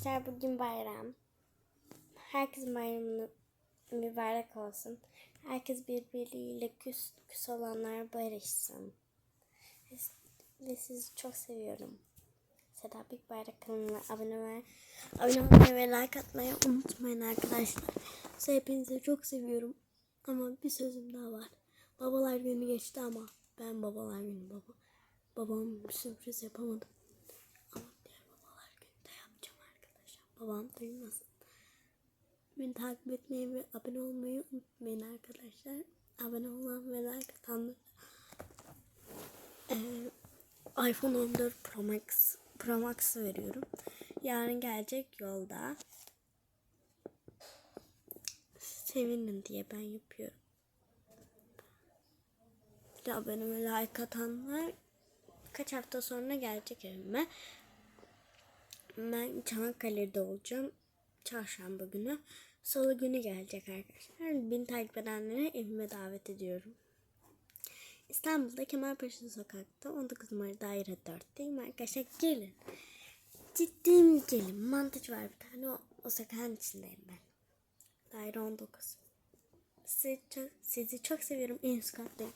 Arkadaşlar bugün bayram. Herkesin bayramı mübarek olsun. Herkes birbiriyle küs, küs olanlar barışsın. Ve sizi çok seviyorum. Seda Büyük Bayrak kanalına abone, ve, abone olmayı ve like atmayı unutmayın arkadaşlar. Size hepinizi çok seviyorum. Ama bir sözüm daha var. Babalar günü geçti ama ben babalar günü baba. Babam sürpriz yapamadım. Ama diğer babalar günü de yapacağım arkadaşlar. Babam duymasın. Beni takip etmeyi ve abone olmayı unutmayın arkadaşlar. Abone olan ve like atanlara ee, iPhone 14 Pro Max Pro Max veriyorum. Yarın gelecek yolda. Sevinin diye ben yapıyorum. Bir de abone ve like atanlar kaç hafta sonra gelecek evime. Ben Çanakkale'de olacağım. Çarşamba günü. Salı günü gelecek arkadaşlar. Beni takip edenlere evime davet ediyorum. İstanbul'da Kemalpaşa Sokak'ta 19 numara daire 4'teyim arkadaşlar. Gelin. Ciddiyim gelin. Mantıcı var bir tane. O, o sokağın içindeyim ben. Daire 19. Sizi çok, sizi çok seviyorum. En üst kattayım.